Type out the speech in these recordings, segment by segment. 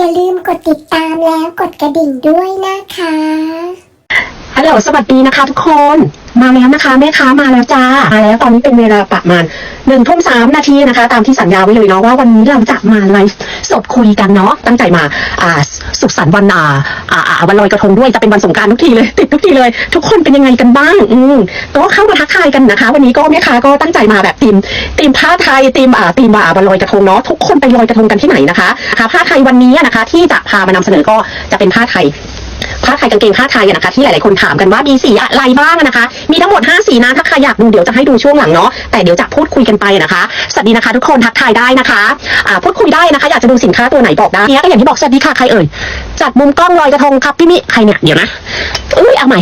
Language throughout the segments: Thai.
อย่าลืมกดติดตามแล้วกดกระดิ่งด้วยนะคะ ฮัลโหล สวัสดีนะคะทุกคน มาแล้วนะคะ แม่ค้ามาแล้วจ้ามาแล้วตอนนี้เป็นเวลาประมาณหนึ่งทุ่มสามนาทีนะคะ ตามที่สัญญาไว้เลยเนาะว่าวันนี้เราจะมาไลฟ์สดคุยกันเนาะตั้งใจมาอ่าสุขสันต์วันอ่าอ่าวันลอยกระทงด้วยจะเป็นวันสงกรารทุกทีเลย ติดทุกทีเลย ทุกคนเป็นยังไงกันบ้าง อืมก็เข้ามาทักทายกันนะคะ วันนี้ก็แม่ค้าก็ตั้งใจมาแบบทีมทีมผ้าไทยทีมอ่าทีมอ่าวันลอยกระทงเนาะทุกคนไปลอยกระทงกันที่ไหนนะคะค่ะผ้าไทยวันนี้นะคะ ที่จะพามานำเสนอก็จะเป็นผ้าไทย ผ้าไทยกางเกงผ้าไทยนะคะที่หลาย ๆ คนถามกันว่ามีสีอะไรบ้างนะคะ มีทั้งหมด 5 สีนะถ้าใครอยากดูเดี๋ยวจะให้ดูช่วงหลังเนาะแต่เดี๋ยวจะพูดคุยกันไปนะคะสวัสดีนะคะ ทุกคนทักทายได้นะคะพูดคุยได้นะคะ อยากจะดูสินค้าตัวไหนบอกได้เนี่ยก็อย่างที่บอกสวัสดีค่ะใครเอ่ยจัดมุมกล้องลอยกระทงครับพี่มิใครเนี่ยเดี๋ยวนะอุ้ยเอาใหม่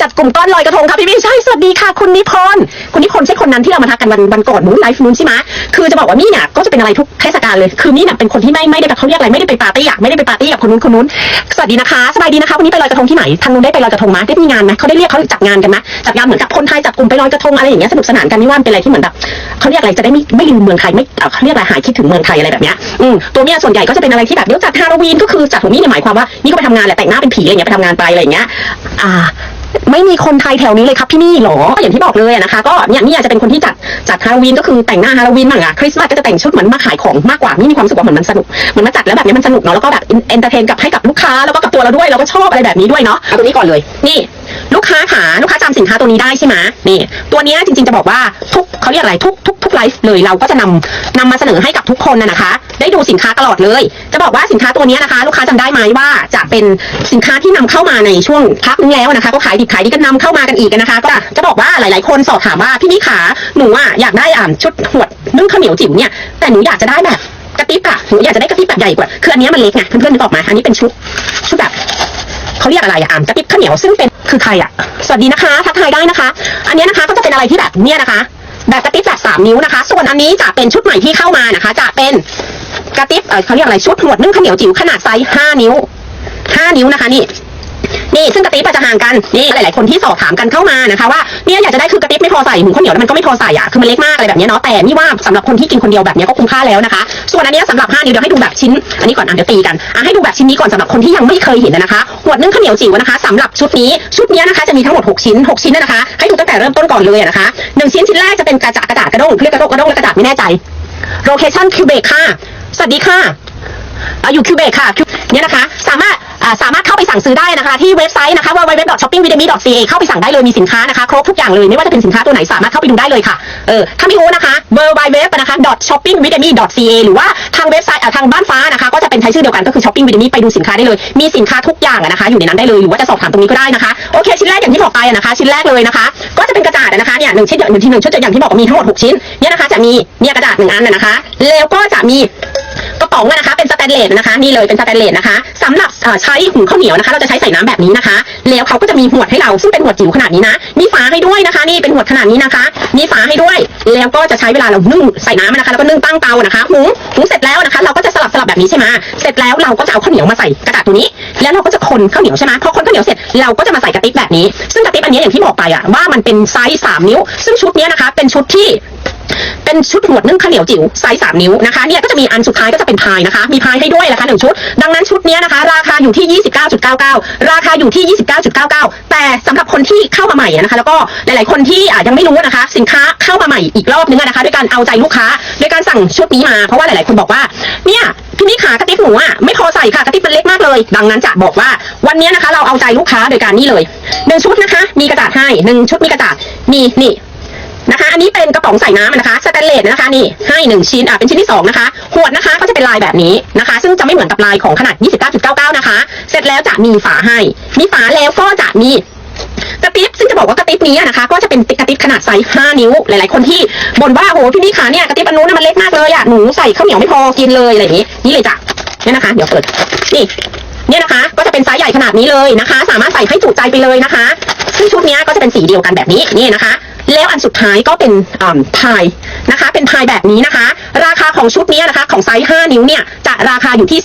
จัดกลุ่มก้อนลอยกระทงครับพี่มิใช่สวัสดีค่ะคุณนิพนธ์คุณนิพนธ์ใช่คนนั้นที่เรามาทักกันวันวันก่อนนู้นไลฟ์นู้นใช่ไหมคือจะบอกว่ามี่เนี่ยก็จะเป็นอะไรทุกเทศกาลเลยคือมี่เนี่ยเป็นคนที่ไม่ไม่ได้แบบเขาเรียกอะไรไม่ได้ไปปาร์ตี้อะไม่ได้ไปปาร์ตี้กับคนนู้นคนนู้นสวัสดีนะคะสบายดีนะคะวันนี้ไปลอยกระทงที่ไหนทางนู้นได้ไปลอยกระทงไหมได้มีงานไหมเขาได้เรียกเขาจัดงานกันไหมจัดงานเหมือนกับคนไทยจัดกลุ่มไปลอยกระทงอะไรอย่างเงี้ยสนุกสนานกันนี่ว่ามันเป็นอะไรที่เหมือนแบบเขาเรียกอะไรจะได้ไม่ไม่ลืมเมืองไทยไม่เขาเรียกอะไรหายคิดถึงเมืองไทยอะไรแบบเนี้ยอืมตัวเนี้ยส่วนใหญ่ก็จะเป็นอะไรที่แบบเดี๋ยวจัดฮาโลวีนก็คือจัดของนี่เนี่ยหมายความว่านี่ก็ไปทำงานแหละแต่งหน้าเป็นผีอะไรเงี้ยไปทำงานไปอะไรเงี้ยอ่า ไม่มีคนไทยแถวนี้เลยครับพี่นี่หรอก็อย่างที่บอกเลยนะคะ ก็เนี่ยนี่อาจจะเป็นคนที่จัดจัดฮาโลวีนก็คือแต่งหน้าฮาโลวีนบ้างอะคริสต์มาสก็จะแต่งชุดเหมือนมาขายของมากกว่านี่มีความรู้สึกว่าเหมือนมันสนุกเหมือนมาจัดแล้วแบบนี้มันสนุกเนาะแล้วก็แบบเอนเตอร์เทนกับให้กับลูกค้าแล้วก็กับตัวเราด้วยเราก็ชอบอะไรแบบนี้ด้วยเนาะเอาตัวนี้ก่อนเลยนี่ ลูกค้าขาลูกค้าจำสินค้าตัวนี้ได้ใช่ไหมนี่ ตัวนี้จริงๆจะบอกว่าทุกเขาเรียกอะไรทุกทุกทุกไลฟ์เลยเราก็จะนำนำมาเสนอให้กับทุกคนนะนะคะ ได้ดูสินค้าตลอดเลย จะบอกว่าสินค้าตัวนี้นะคะ ลูกค้าจำได้ไหมว่าจะเป็นสินค้าที่นำเข้ามาในช่วงพักนึงแล้วนะคะ ก็ขายดิบขายดีก็นำเข้ามากันอีกนะคะ ก็จะบอกว่าหลาย ๆ คนสอบถามว่าพี่นิขาหนูอะอยากได้อ่าชุดหวดนึ่งข้าวเหนียวจิ๋วเนี่ยแต่หนูอยากจะได้แบบกระติบอะหนูอยากจะได้กระติบแบบใหญ่กว่าคืออันนี้มันเล็กไงเพื่อนๆนึกออกไหมอันนี้เป็นชุดชุดแบบ เขาเรียกอะไรอะอ่านกระติบข้าวเหนียวซึ่งเป็นคือใครอะสวัสดีนะคะ ทักทายได้นะคะ อันเนี้ยนะคะก็จะเป็นอะไรที่แบบเนี้ยนะคะ แบบกระติบแบบสามนิ้วนะคะ ส่วนอันนี้จะเป็นชุดใหม่ที่เข้ามานะคะ จะเป็นกระติบเออเขาเรียกอะไรชุดหมวดนึ่งข้าวเหนียวจิ๋วขนาดไซส์ห้านิ้วห้านิ้วนะคะนี่ นี่ซึ่งกระติบอาจจะห่างกันนี่หลาย ๆ คนที่สอบถามกันเข้ามานะคะว่าเนี่ยอยากจะได้คือกระติบไม่พอใส่หมูข้าวเหนียวแล้วมันก็ไม่พอใส่อะคือมันเล็กมากอะไรแบบนี้เนาะแต่นี่ว่าสำหรับคนที่กินคนเดียวแบบนี้ก็คุ้มค่าแล้วนะคะ ส่วนอันนี้ยสำหรับ5นิ้วเดี๋ยวให้ดูแบบชิ้น อันนี้ก่อนอะเดี๋ยวตีกันอะให้ดูแบบชิ้นนี้ก่อนสำหรับคนที่ยังไม่เคยเห็นนะคะหัวดนึ่งข้าวเหนียวจิ๋วนะคะสำหรับชุดนี้ชุดนี้นะคะจะมีทั้งหมด 6 ชิ้น 6 ชิ้นนะคะ ให้ดูตั้งแต่เริ่มต้นก่อนเลยนะคะหนึ่งชิ้นชิ้นแรกจะเป็นกระจาดกระดาษกระด้งเรียกกระด้งกระด้งและกระดาษไม่แน่ใจโลเคชั่นคิวเบกค่ะสวัสดีค่ะอยู่คิวเบกค่ะเนี่ยนะคะ สามารถ สามารถเข้าไปสั่งซื้อได้นะคะที่เว็บไซต์นะคะ www.shoppingvidemi.ca เข้าไปสั่งได้เลยมีสินค้านะคะครบทุกอย่างเลยไม่ว่าจะเป็นสินค้าตัวไหนสามารถเข้าไปดูได้เลยค่ะเออถ้าไม่รู้นะคะ www นะคะ .shoppingvidemi.ca หรือว่าทางเว็บไซต์อะทางบ้านฟ้านะคะ ก็จะเป็นใช้ชื่อเดียวกันก็คือ shopping videmi ไปดูสินค้าได้เลย มีสินค้าทุกอย่างนะคะ อยู่ในนั้นได้เลยหรือว่าจะสอบถามตรงนี้ก็ได้นะคะโอเคชิ้นแรกอย่างที่บอกไปนะคะ ชิ้นแรกเลยนะคะ ก็จะเป็นกระดาษนะคะเนี่ยหนึ่งชิ้นหนึ่งชิ้นหนึ่งชุดอย่างที่บอกมีทั้งหมดหกชิ้นเนี่ยนะคะจะมีเนี่ยกระดาษหนึ่งอันนะคะแล้วก็จะมี กระป๋องนะคะเป็นสแตนเลสนะคะนี่เลยเป็นสแตนเลสนะคะสำหรับเอ่อใช้หุงข้าวเหนียวนะคะเราจะใช้ใส่น้ำแบบนี้นะคะ แล้วเขาก็จะมีหวดให้เราซึ่งเป็นหวดจิ๋วขนาดนี้นะมีฝาให้ด้วยนะคะ นี่เป็นหวดขนาดนี้นะคะ มีฝาให้ด้วย แล้วก็จะใช้เวลาเรานึ่งใส่น้ำนะคะแล้วก็นึ่งตั้งเตานะคะหุงหุงเสร็จแล้วนะคะ เราก็จะสลับสลับแบบนี้ใช่ไหมเสร็จแล้วเราก็จะเอาข้าวเหนียวมาใส่กระดาษตัวนี้ แล้วเราก็จะคนข้าวเหนียวใช่ไหมพอคนข้าวเหนียวเสร็จเราก็จะมาใส่กระติบแบบนี้ ซึ่งกระติบอันนี้อย่างที่บอกไปอะว่ามันเป็นไซส์สามนิ้ว ซึ่งชุดนี้นะคะ เป็นชุดที่ เป็นชุดหนวดนึ่งข้าวเหนียวจิ๋วไซส์สามนิ้วนะคะเนี่ยก็จะมีอันสุดท้ายก็จะเป็นพายนะคะ มีพายให้ด้วยนะคะหนึ่งชุด ดังนั้นชุดนี้นะคะ ราคาอยู่ที่ 29.99 ราคาอยู่ที่ 29.99 แต่สำหรับคนที่เข้ามาใหม่นะคะ แล้วก็หลายๆคนที่อะยังไม่รู้นะคะ สินค้าเข้ามาใหม่อีกรอบนึงนะคะด้วยการเอาใจลูกค้าด้วยการสั่งชุดนี้มาเพราะว่าหลาย ๆ คนบอกว่าเนี่ยพี่นี่ขากระติบหนูอะไม่พอใส่ค่ะกระติบมันเล็กมากเลย ดังนั้นจะบอกว่าวันนี้นะคะ เราเอาใจลูกค้าโดยการนี่เลยหนึ่งชุดนะคะ มีกระดาษให้หนึ่งชุดมีกระดาษมีนี่ นะคะ อันนี้เป็นกระป๋องใส่น้ำนะคะสแตนเลสนะคะนี่ให้หนึ่งชิ้นอ่าเป็นชิ้นที่สองนะคะขวดนะคะก็จะเป็นลายแบบนี้นะคะ ซึ่งจะไม่เหมือนกับลายของขนาด 29.99 นะคะ เสร็จแล้วจะมีฝาให้ มีฝาแล้วก็จะมีกระติบซึ่งจะบอกว่ากระติบนี้นะคะ ก็จะเป็นกระติบขนาดไซส์ 5 นิ้ว หลาย ๆ คนที่บ่นว่าโหพี่นี่ขาเนี่ยกระติบอันนู้นะมันเล็กมากเลยอะหนูใส่ข้าวเหนียวไม่พอกินเลยอะไรอย่างนี้ นี่เลยจ้ะเนี่ยนะคะ เดี๋ยวเปิดนี่เนี่ยนะคะ ก็จะเป็นไซส์ใหญ่ขนาดนี้เลยนะคะ สามารถใส่ให้จุใจไปเลยนะคะซึ่งชุดนี้ก็จะเป็นสีเดียวกันแบบนี้นี่นะคะ แล้วอันสุดท้ายก็เป็นอ่าพาย นะคะ เป็นพายแบบนี้นะคะ ราคาของชุดนี้นะคะ ของไซส์ 5 นิ้วเนี่ยจะราคาอยู่ที่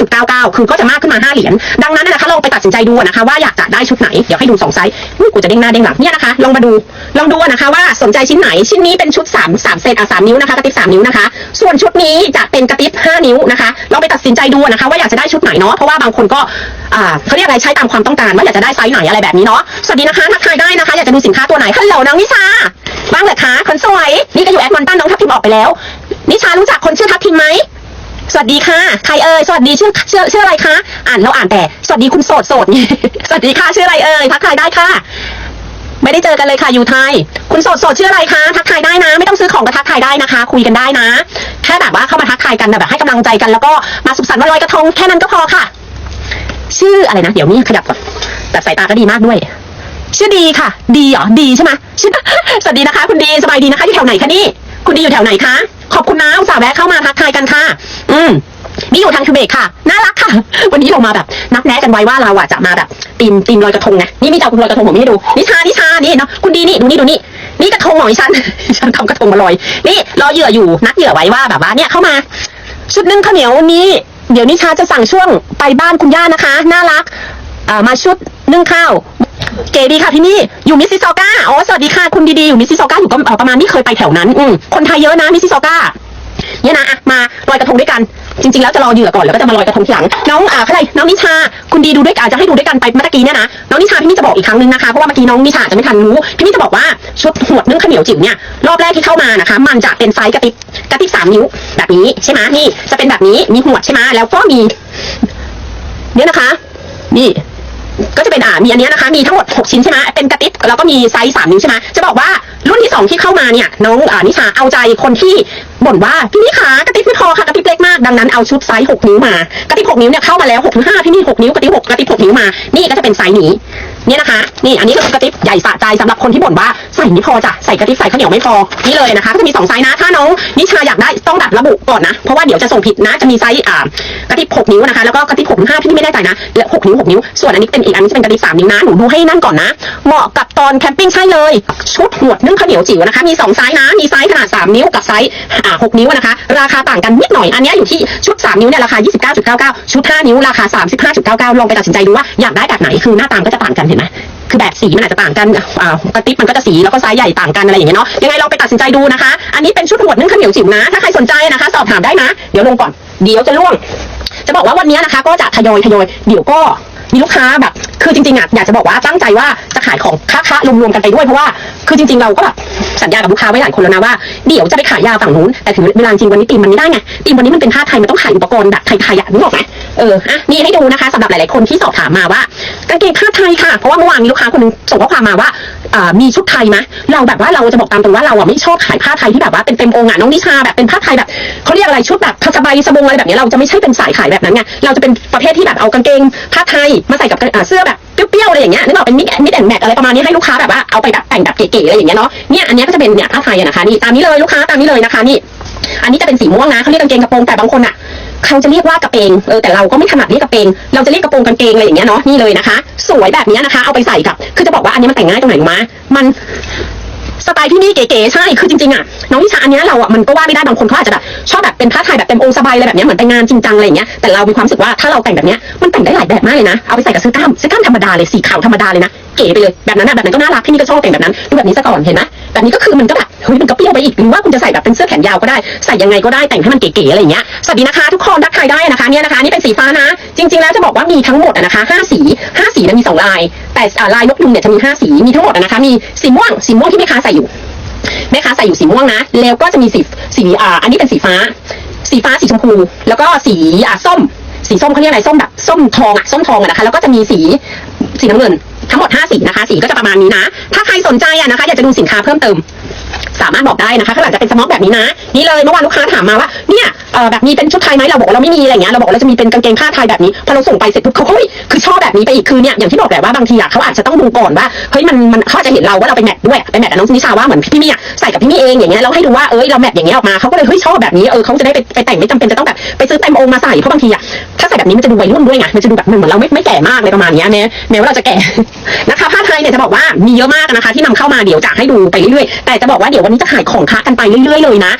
35.99 คือก็จะมากขึ้นมา 5 เหรียญดังนั้นนะคะลองไปตัดสินใจดูนะคะว่าอยากจะได้ชุดไหน เดี๋ยวให้ดูสองไซส์อุ๊ยกูจะเด้งหน้าเด้งหลังเนี่ยนะคะ ลองมาดูลองดูนะคะว่าสนใจชิ้นไหนชิ้นนี้เป็นชุด 3 3 เซนอะ3นิ้วนะคะกระติบ3นิ้วนะคะ ส่วนชุดนี้จะเป็นกระติบ 5 นิ้วนะคะลองไปตัดสินใจดูนะคะว่าอยากจะได้ชุดไหนเนาะเพราะว่าบางคนก็เขาเรียกอะไรใช้ตามความต้องการว่าอยากจะได้ไซส์ไหนอะไรแบบนี้เนาะสวัสดีนะคะทักทายได้นะคะ อยากจะดูสินค้าตัวไหนฮัลโหลน้องนิชาบ้างเหรอคะคนสวยนี่ก็อยู่แอด ไปแล้ว นิชารู้จักคนชื่อทัพทิมไหมสวัสดีค่ะ ใครเอ่ย สวัสดีชื่อชื่อชื่ออะไรคะ อ่านเราอ่านแต่ สวัสดีคุณโสดโสดสวัสดีค่ะชื่ออะไรเอ่ย ทักทายได้ค่ะ ไม่ได้เจอกันเลยค่ะอยู่ไทย คุณโสดโสดชื่ออะไรคะ ทักทายได้นะ ไม่ต้องซื้อของก็ทักทายได้นะคะ คุยกันได้นะ แค่แบบว่าเข้ามาทักทายกันแบบให้กำลังใจกัน แล้วก็มาสุขสันต์วันลอยกระทงแค่นั้นก็พอค่ะ ชื่ออะไรนะ เดี๋ยวนี้ขยับก่อน แต่สายตาก็ดีมากด้วย ชื่อดีค่ะ ดีเหรอ ดีใช่ไหมชื่อสวัสดีนะคะ คุณดี สบายดีนะคะอยู่แถวไหนคะนี่ คุณดีอยู่แถวไหนคะ ขอบคุณนะอุตส่าห์แวะเข้ามาทักทายกันค่ะ อืมนี่อยู่ทางคิวเบกค่ะ น่ารักค่ะ วันนี้เรามาแบบนัดแนะกันไว้ว่าเราอะจะมาแบบตีมตีมลอยกระทงไงนี่มีเจ้าคุณลอยกระทงผมมีให้ดู นิชานิชานี่เนาะ คุณดีนี่ดูนี่ดูนี่ นี่กระทงของฉัน ฉันทำกระทงมาลอย นี่รอเหยื่ออยู่ นัดเหยื่อไว้ว่าแบบว่าเนี่ยเข้ามา ชุดนึ่งข้าวเหนียวนี้ เดี๋ยวนิชาจะสั่งช่วงไปบ้านคุณย่านะคะ น่ารัก อ่ามาชุดนึ่งข้าว เก๋ดีค่ะพี่นี่อยู่มิสซิสซอกาอ๋อสวัสดีค่ะคุณดีๆอยู่มิสซิสซอกาอยู่ก็เอ่อประมาณนี้เคยไปแถวนั้นอืมคนไทยเยอะนะมิสซิสซอกาเนี่ยนะอะมาลอยกระทงด้วยกัน จริง ๆ แล้วจะรอเหยื่อก่อนแล้วก็จะมาลอยกระทงทีหลังน้องอ่าใครน้องนิชาคุณดีดูด้วยกันจะให้ดูด้วยกันไปเมื่อกี้เนี่ยนะน้องนิชาพี่นี่จะบอกอีกครั้งนึงนะคะเพราะว่าเมื่อกี้น้องนิชาจะไม่ทันรู้พี่นี่จะบอกว่าชุดหวดนึ่งข้าวเหนียวจิ๋วเนี่ยรอบแรกที่เข้ามานะคะ มันจะเป็นไซส์กระติบกระติบสามนิ้วแบบนี้ใช่ไหมนี่จะเป็นแบบนี้มีหวดใช่ไหมแล้วก็มี เนี่ยนะคะ นี่ ก็จะเป็นอ่ามีอันเนี้ยนะคะมีทั้งหมด 6 ชิ้นใช่ไหมเป็นกระติบแล้วก็มีไซส์3นิ้วใช่ไหมจะบอกว่ารุ่นที่ 2 ที่เข้ามาเนี่ยน้องอ่านิชาเอาใจคนที่บ่นว่าพี่นี่ขากระติบไม่พอค่ะกระติบเล็กมากดังนั้นเอาชุดไซส์6นิ้วมากระติบ6นิ้วเนี่ยเข้ามาแล้ว6ถึง5พี่นี่6นิ้วกระติบ6กระติบ6นิ้วมา นี่ก็จะเป็นไซส์นี้ เนี่ยนะคะ นี่อันนี้ก็คือกระติบใหญ่สะใจสำหรับคนที่บ่นว่าใส่ไม่พอจ้ะใส่กระติบใส่ข้าวเหนียวไม่พอนี่เลยนะคะก็จะมีสองไซส์นะ ถ้าน้องนิชาอยากได้ต้องแบบระบุก่อนนะ เพราะว่าเดี๋ยวจะส่งผิดนะจะมีไซส์อ่ากระติบ6นิ้วนะคะแล้วก็กระติบ6ถึง5พี่นี่ไม่แน่ใจนะและ6นิ้ว6นิ้ว ส่วนอันนี้เป็นอีกอันนี้จะเป็นกระติบ3นิ้วนะหนูดูให้นั่นก่อนนะ เหมาะกับตอนแคมปิ้งใช่เลย ชุดหวดนึ่งข้าวเหนียวจิ๋วนะคะมีสองไซส์นะมีไซส์ขนาด 3 นิ้วกับไซส์อ่า6นิ้วนะคะ ราคาต่างกันนิดหน่อยอันนี้อยู่ที่ชุด 3 นิ้วเนี่ยราคา 29.99 ชุด 5 นิ้วราคา 35.99 ลองไปตัดสินใจดูว่าอยากได้แบบไหนคือหน้าตามก็จะต่างกันเห คือแบบสีมันอาจจะต่างกันอ่ากระติบมันก็จะสีแล้วก็ไซส์ใหญ่ต่างกันอะไรอย่างเงี้ยเนาะยังไงลองไปตัดสินใจดูนะคะ อันนี้เป็นชุดหวดนึ่งข้าวเหนียวจิ๋วนะ ถ้าใครสนใจนะคะ สอบถามได้นะ เดี๋ยวลงก่อนเดี๋ยวจะล่วง จะบอกว่าวันนี้นะคะ ก็จะทยอยทยอยเดี๋ยวก็มีลูกค้าแบบ คือจริงๆอะอยากจะบอกว่าตั้งใจว่าจะขายของค้าค้ารวมๆกันไปด้วยเพราะว่า คือจริงๆเราก็แบบสัญญากับลูกค้าไว้หลายคนแล้วนะว่าเดี๋ยวจะไปขายยาฝั่งนู้นแต่ถึงเวลาจริงวันนี้ตีมมันไม่ได้ไงตีมวันนี้มันเป็นผ้าไทยมันต้องขายอุปกรณ์แบบไทยๆอะนึกออกไหม เอออะนี่ให้ดูนะคะสำหรับหลาย ๆ คนที่สอบถามมาว่ากางเกงผ้าไทยค่ะ เพราะว่าเมื่อวานมีลูกค้าคนหนึงส่งข้อความมาว่าอ่ามีชุดไทยไหมเราแบบว่าเราจะบอกตามตรงว่าเราอะไม่ชอบขายผ้าไทยที่แบบว่าเป็นเต็มองค์อะน้องนิชาแบบเป็นผ้าไทยแบบเขาเรียกอะไรชุดแบบสบายสบงอะไรแบบนี้เราจะไม่ใช่เป็นสายขายแบบนั้นไงเราจะเป็นประเภทที่แบบเอากางเกงผ้าไทยมาใส่กับเสื้อแบบเปรี้ยวๆอะไรอย่างเงี้ยนึกออกเป็นมิดมิดแอนแมทอะไรประมาณนี้ให้ลูกค้าแบบว่าเอาไปแบบแต่งแบบเก๋ๆอะไรอย่างเงี้ยเนาะเนี่ยอันนี้ก็จะเป็นเนี่ยผ้าไทยนะคะนี่ตามนี้เลยลูกค้าตามนี้เลยนะคะนี่อันนี้จะเป็นสีม่วงนะเขาเรียกกางเกงกระโปรงแต่บางคนอะ เขาจะเรียกว่ากระเปงเออแต่เราก็ไม่ถนัดเรียกกระเปงเราจะเรียกกระโปรงกางเกงอะไรอย่างเงี้ยเนาะนี่เลยนะคะ สวยแบบนี้นะคะ เอาไปใส่กับคือจะบอกว่าอันนี้มันแต่งง่ายตรงไหนรู้ไหมมันสไตล์ที่นี่เก๋ๆใช่ คือจริงๆอะน้องวิชาอันนี้เราอะมันก็ว่าไม่ได้บางคนเขาอาจจะแบบชอบแบบเป็นผ้าไทยแบบเต็มองค์สบายอะไรแบบนี้เหมือนไปงานจริงจังอะไรอย่างเงี้ยแต่เรามีความรู้สึกว่าถ้าเราแต่งแบบเนี้ยมันแต่งได้หลายแบบมากเลยนะเอาไปใส่กับเสื้อกล้ามเสื้อกล้ามธรรมดาเลยสีขาวธรรมดาเลยนะ เก๋ไปเลยแบบนั้นอะแบบนั้นก็น่ารักพี่นี่ก็ชอบแต่งแบบนั้นดูแบบนี้ซะก่อนเห็นไหมแบบนี้ก็คือมันก็แบบเฮ้ยมันก็เปรี้ยวไปอีกหรือว่าคุณจะใส่แบบเป็นเสื้อแขนยาวก็ได้ใส่ยังไงก็ได้แต่งให้มันเก๋ๆอะไรอย่างเงี้ยสวัสดีนะคะทุกคนทักทายได้นะคะเนี่ยนะคะนี่เป็นสีฟ้านะ จริง ๆ แล้วจะบอกว่ามีทั้งหมดนะคะห้าสีห้าสีนะมีสองลาย แต่ลายนกยุงเนี่ยจะมีห้าสีมีทั้งหมดนะคะ มีสีม่วงสีม่วงที่แม่ค้าใส่อยู่แม่ค้าใส่อยู่สีม่วงนะ แล้วก็จะมีสีสีอ่าอันนี้เป็นสีฟ้า สีฟ้าสีชมพู แล้วก็สีอ่าส้ม สีส้มเขาเรียกอะไรส้มแบบส้มทองอะส้มทองอะนะคะ แล้วก็จะมีสีสีน้ำเงิน ทั้งหมด5สีนะคะสีก็จะประมาณนี้นะ ถ้าใครสนใจอะนะคะอยากจะดูสินค้าเพิ่มเติม สามารถบอกได้นะคะข้างหลังจะเป็นสม็อกแบบนี้นะ นี่เลยเมื่อวานลูกค้าถามมาว่าเนี่ย เออแบบมีเป็นชุดไทยไหมเราบอกว่าเราไม่มีอะไรเงี้ยเราบอกว่าเราจะมีเป็นกางเกงผ้าไทยแบบนี้พอเราส่งไปเสร็จปุ๊บเขาเฮ้ยคือชอบแบบนี้ไปอีกคือเนี่ยอย่างที่บอกแหละว่าบางทีอะเขาอาจจะต้องดูก่อนว่าเฮ้ยมันมันเขาอาจจะเห็นเราว่าเราไปแมทด้วยไปแมทกับน้องนิชาว่าเหมือนพี่มี่อะใส่กับพี่มี่เองอย่างเงี้ยเราให้ดูว่าเอ้ยเราแมทอย่างเงี้ยออกมาเขาก็เลยเฮ้ยชอบแบบนี้เออเขาจะได้ไปไปแต่งไม่จำเป็นจะต้องแบบไปซื้อเต็มองค์มาใส่เพราะบางทีอะถ้าใส่แบบนี้มันจะดูวัยรุ่นด้วยไงมันจะดูแบบเหมือนเราไม่ไม่แก่มากเลยประมาณเนี้ยแม้แม้ว่าเราจะแก่นะคะผ้าไทยเนี่ยจะบอกว่ามีเยอะมากนะคะที่นำเข้ามาเดี๋ยวจะให้ดูไปเรื่อยๆแต่จะบอกว่าเดี๋ยววันนี้จะขายของค้ากันไปเรื่อยๆเลยนะ